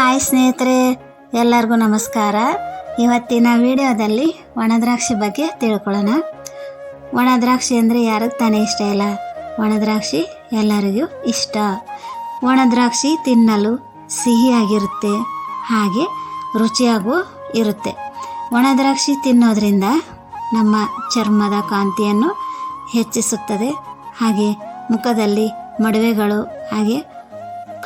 Hi ಸ್ನೇಹಿತರೆ, ಎಲ್ಲರಿಗೂ ನಮಸ್ಕಾರ. ಇವತ್ತಿನ ವಿಡಿಯೋದಲ್ಲಿ ಒಣದ್ರಾಕ್ಷಿ ಬಗ್ಗೆ ತಿಳ್ಕೊಳ್ಳೋಣ. ಒಣದ್ರಾಕ್ಷಿ ಅಂದರೆ ಯಾರಿಗೆ ತಾನೇ ಇಷ್ಟ ಇಲ್ಲ. ಒಣದ್ರಾಕ್ಷಿ ಎಲ್ಲರಿಗೂ ಇಷ್ಟ. ಒಣದ್ರಾಕ್ಷಿ ತಿನ್ನಲು ಸಿಹಿಯಾಗಿರುತ್ತೆ, ಹಾಗೆ ರುಚಿಯಾಗೂ ಇರುತ್ತೆ. ಒಣದ್ರಾಕ್ಷಿ ತಿನ್ನೋದ್ರಿಂದ ನಮ್ಮ ಚರ್ಮದ ಕಾಂತಿಯನ್ನು ಹೆಚ್ಚಿಸುತ್ತದೆ, ಹಾಗೆ ಮುಖದಲ್ಲಿ ಮಡುವೆಗಳು, ಹಾಗೆ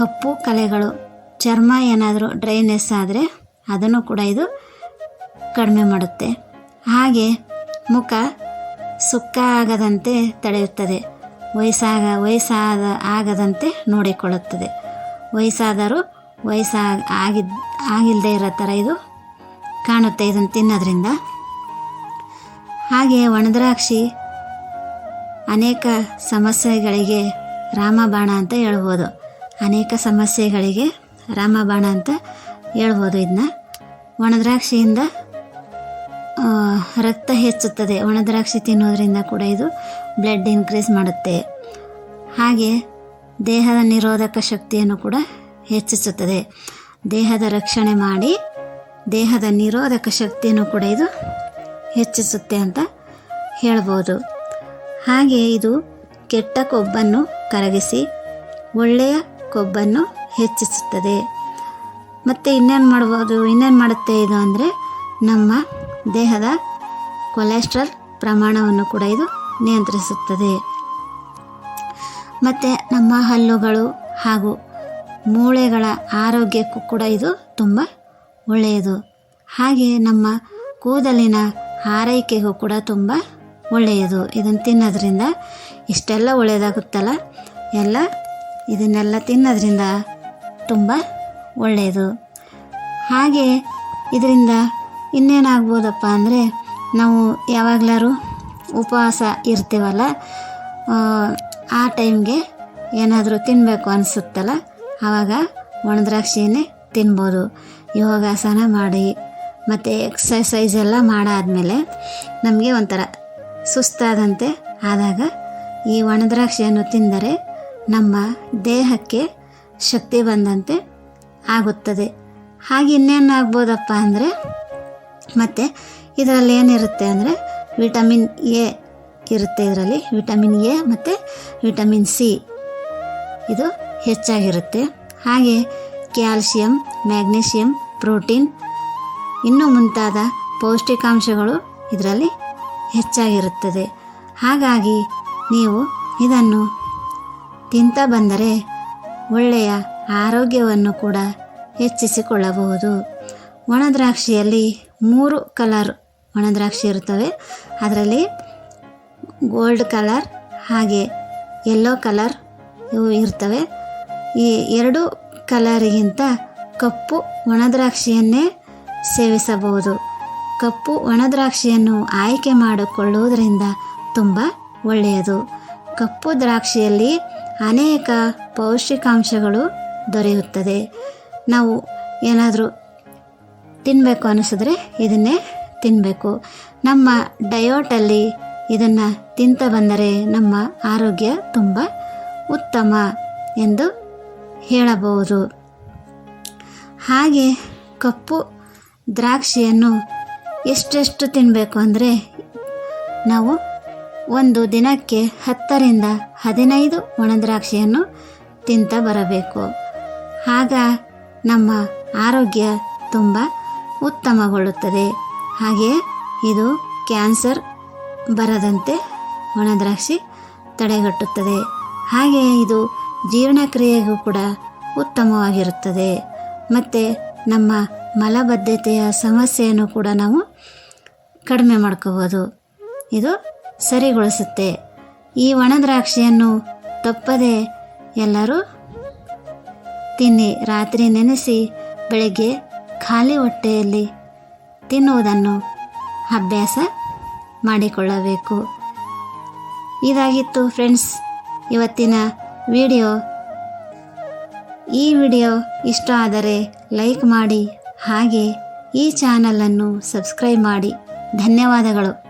ಕಪ್ಪು ಕಲೆಗಳು ಚರ್ಮ ಏನಾದರೂ ಡ್ರೈನೆಸ್ ಆದರೆ ಅದನ್ನು ಕೂಡ ಇದು ಕಡಿಮೆ ಮಾಡುತ್ತೆ. ಹಾಗೆ ಮುಖ ಸುಕ್ಕ ಆಗದಂತೆ ತಡೆಯುತ್ತದೆ. ವಯಸ್ಸಾಗ, ವಯಸ್ಸಾದ ಆಗದಂತೆ ನೋಡಿಕೊಳ್ಳುತ್ತದೆ. ವಯಸ್ಸಾದರೂ ವಯಸ್ಸಾಗ ಆಗಿದ್ದ ಆಗಿಲ್ಲದೆ ಇರೋ ಥರ ಇದು ಕಾಣುತ್ತೆ ಇದನ್ನು ತಿನ್ನೋದ್ರಿಂದ. ಹಾಗೆ ಒಣದ್ರಾಕ್ಷಿ ಅನೇಕ ಸಮಸ್ಯೆಗಳಿಗೆ ರಾಮಬಾಣ ಅಂತ ಹೇಳ್ಬೋದು. ಅನೇಕ ಸಮಸ್ಯೆಗಳಿಗೆ ರಾಮಬಾಣ ಅಂತ ಹೇಳ್ಬೋದು ಇದನ್ನ ಒಣದ್ರಾಕ್ಷಿಯಿಂದ ರಕ್ತ ಹೆಚ್ಚುತ್ತದೆ. ಒಣದ್ರಾಕ್ಷಿ ತಿನ್ನೋದ್ರಿಂದ ಕೂಡ ಇದು ಬ್ಲಡ್ ಇನ್ಕ್ರೀಸ್ ಮಾಡುತ್ತೆ. ಹಾಗೆ ದೇಹದ ನಿರೋಧಕ ಶಕ್ತಿಯನ್ನು ಕೂಡ ಹೆಚ್ಚಿಸುತ್ತದೆ. ದೇಹದ ರಕ್ಷಣೆ ಮಾಡಿ ದೇಹದ ನಿರೋಧಕ ಶಕ್ತಿಯನ್ನು ಕೂಡ ಇದು ಹೆಚ್ಚಿಸುತ್ತೆ ಅಂತ ಹೇಳ್ಬೋದು. ಹಾಗೆ ಇದು ಕೆಟ್ಟ ಕೊಬ್ಬನ್ನು ಕರಗಿಸಿ ಒಳ್ಳೆಯ ಕೊಬ್ಬನ್ನು ಹೆಚ್ಚಿಸುತ್ತದೆ. ಮತ್ತು ಇನ್ನೇನು ಮಾಡ್ಬೋದು, ಇನ್ನೇನು ಮಾಡುತ್ತೆ ಇದು ಅಂದರೆ ನಮ್ಮ ದೇಹದ ಕೊಲೆಸ್ಟ್ರಾಲ್ ಪ್ರಮಾಣವನ್ನು ಕೂಡ ಇದು ನಿಯಂತ್ರಿಸುತ್ತದೆ. ಮತ್ತು ನಮ್ಮ ಹಲ್ಲುಗಳು ಹಾಗೂ ಮೂಳೆಗಳ ಆರೋಗ್ಯಕ್ಕೂ ಕೂಡ ಇದು ತುಂಬ ಒಳ್ಳೆಯದು. ಹಾಗೆ ನಮ್ಮ ಕೂದಲಿನ ಆರೈಕೆಗೂ ಕೂಡ ತುಂಬ ಒಳ್ಳೆಯದು. ಇದನ್ನು ತಿನ್ನೋದ್ರಿಂದ ಇಷ್ಟೆಲ್ಲ ಒಳ್ಳೆಯದಾಗುತ್ತಲ್ಲ? ಎಲ್ಲ ಇದನ್ನೆಲ್ಲ ತಿನ್ನೋದ್ರಿಂದ ತುಂಬ ಒಳ್ಳೆಯದು. ಹಾಗೆ ಇದರಿಂದ ಇನ್ನೇನಾಗ್ಬೋದಪ್ಪ ಅಂದರೆ ನಾವು ಯಾವಾಗಲಾರು ಉಪವಾಸ ಇರ್ತೀವಲ್ಲ ಆ, ಟೈಮ್ಗೆ ಏನಾದರೂ ತಿನ್ನಬೇಕು ಅನಿಸುತ್ತಲ್ಲ ಆವಾಗ ಒಣದ್ರಾಕ್ಷಿಯನ್ನೇ ತಿನ್ಬೋದು. ಯೋಗಾಸನ ಮಾಡಿ ಮತ್ತು ಎಕ್ಸಸೈಸ್ ಎಲ್ಲ ಮಾಡಾದಮೇಲೆ ನಮಗೆ ಒಂಥರ ಸುಸ್ತಾದಂತೆ ಆದಾಗ ಈ ಒಣದ್ರಾಕ್ಷಿಯನ್ನು ತಿಂದರೆ ನಮ್ಮ ದೇಹಕ್ಕೆ ಶಕ್ತಿ ಬಂದಂತೆ ಆಗುತ್ತದೆ. ಹಾಗೆ ಇನ್ನೇನು ಆಗ್ಬೋದಪ್ಪ ಅಂದರೆ, ಮತ್ತು ಇದರಲ್ಲಿ ಏನಿರುತ್ತೆ ಅಂದರೆ, ವಿಟಮಿನ್ ಎ ಇರುತ್ತೆ ಇದರಲ್ಲಿ, ವಿಟಮಿನ್ ಎ ಮತ್ತು ವಿಟಮಿನ್ ಸಿ. ಇದು ಹೆಚ್ಚಾಗಿರುತ್ತೆ. ಹಾಗೆ ಕ್ಯಾಲ್ಶಿಯಂ ಮ್ಯಾಗ್ನೀಷಿಯಂ ಪ್ರೋಟೀನ್, ಇನ್ನೂ ಮುಂತಾದ ಪೌಷ್ಟಿಕಾಂಶಗಳು ಇದರಲ್ಲಿ ಹೆಚ್ಚಾಗಿರುತ್ತದೆ. ಹಾಗಾಗಿ ನೀವು ಇದನ್ನು ತಿಂತ ಬಂದರೆ ಒಳ್ಳೆಯ ಆರೋಗ್ಯವನ್ನು ಕೂಡ ಹೆಚ್ಚಿಸಿಕೊಳ್ಳಬಹುದು. ಒಣದ್ರಾಕ್ಷಿಯಲ್ಲಿ ಮೂರು ಕಲರ್ ಒಣದ್ರಾಕ್ಷಿ ಇರುತ್ತವೆ. ಅದರಲ್ಲಿ ಗೋಲ್ಡ್ ಕಲರ್ ಹಾಗೆ ಯೆಲ್ಲೋ ಕಲರ್ ಇವು ಇರ್ತವೆ. ಈ ಎರಡು ಕಲರಿಗಿಂತ ಕಪ್ಪು ಒಣದ್ರಾಕ್ಷಿಯನ್ನೇ ಸೇವಿಸಬಹುದು. ಕಪ್ಪು ಒಣದ್ರಾಕ್ಷಿಯನ್ನು ಆಯ್ಕೆ ಮಾಡಿಕೊಳ್ಳುವುದರಿಂದ ತುಂಬ ಒಳ್ಳೆಯದು. ಕಪ್ಪು ದ್ರಾಕ್ಷಿಯಲ್ಲಿ ಅನೇಕ ಪೌಷ್ಟಿಕಾಂಶಗಳು ದೊರೆಯುತ್ತದೆ. ನಾವು ಏನಾದರೂ ತಿನ್ನಬೇಕು ಅನಿಸಿದ್ರೆ ಇದನ್ನೇ ತಿನ್ನಬೇಕು ನಮ್ಮ ಡಯೋಟಲ್ಲಿ ಇದನ್ನು ತಿಂತ ಬಂದರೆ ನಮ್ಮ ಆರೋಗ್ಯ ತುಂಬ ಉತ್ತಮ ಎಂದು ಹೇಳಬಹುದು. ಹಾಗೆ ಕಪ್ಪು ದ್ರಾಕ್ಷಿಯನ್ನು ಎಷ್ಟೆಷ್ಟು ತಿನ್ನಬೇಕು ಅಂದರೆ ನಾವು ಒಂದು ದಿನಕ್ಕೆ ಹತ್ತರಿಂದ ಹದಿನೈದು ಒಣದ್ರಾಕ್ಷಿಯನ್ನು ತಿಂತ ಬರಬೇಕು. ಆಗ ನಮ್ಮ ಆರೋಗ್ಯ ತುಂಬ ಉತ್ತಮಗೊಳ್ಳುತ್ತದೆ. ಹಾಗೆ ಇದು ಕ್ಯಾನ್ಸರ್ ಬರದಂತೆ ಒಣದ್ರಾಕ್ಷಿ ತಡೆಗಟ್ಟುತ್ತದೆ. ಹಾಗೆ ಇದು ಜೀರ್ಣಕ್ರಿಯೆಗೂ ಕೂಡ ಉತ್ತಮವಾಗಿರುತ್ತದೆ. ಮತ್ತು ನಮ್ಮ ಮಲಬದ್ಧತೆಯ ಸಮಸ್ಯೆಯನ್ನು ಕೂಡ ನಾವು ಕಡಿಮೆ ಮಾಡ್ಕೋಬೋದು. ಇದು ಸರಿಗೊಳಿಸುತ್ತೆ. ಈ ಒಣದ್ರಾಕ್ಷಿಯನ್ನು ತಪ್ಪದೆ ಎಲ್ಲರೂ ತಿನ್ನಿ. ರಾತ್ರಿ ನೆನೆಸಿ ಬೆಳಗ್ಗೆ ಖಾಲಿ ಹೊಟ್ಟೆಯಲ್ಲಿ ತಿನ್ನುವುದನ್ನು ಅಭ್ಯಾಸ ಮಾಡಿಕೊಳ್ಳಬೇಕು. ಇದಾಗಿತ್ತು ಫ್ರೆಂಡ್ಸ್, ಇವತ್ತಿನ ವಿಡಿಯೋ. ಈ ವಿಡಿಯೋ ಇಷ್ಟ ಆದರೆ ಲೈಕ್ ಮಾಡಿ, ಹಾಗೆ ಈ ಚಾನಲನ್ನು ಸಬ್ಸ್ಕ್ರೈಬ್ ಮಾಡಿ. ಧನ್ಯವಾದಗಳು.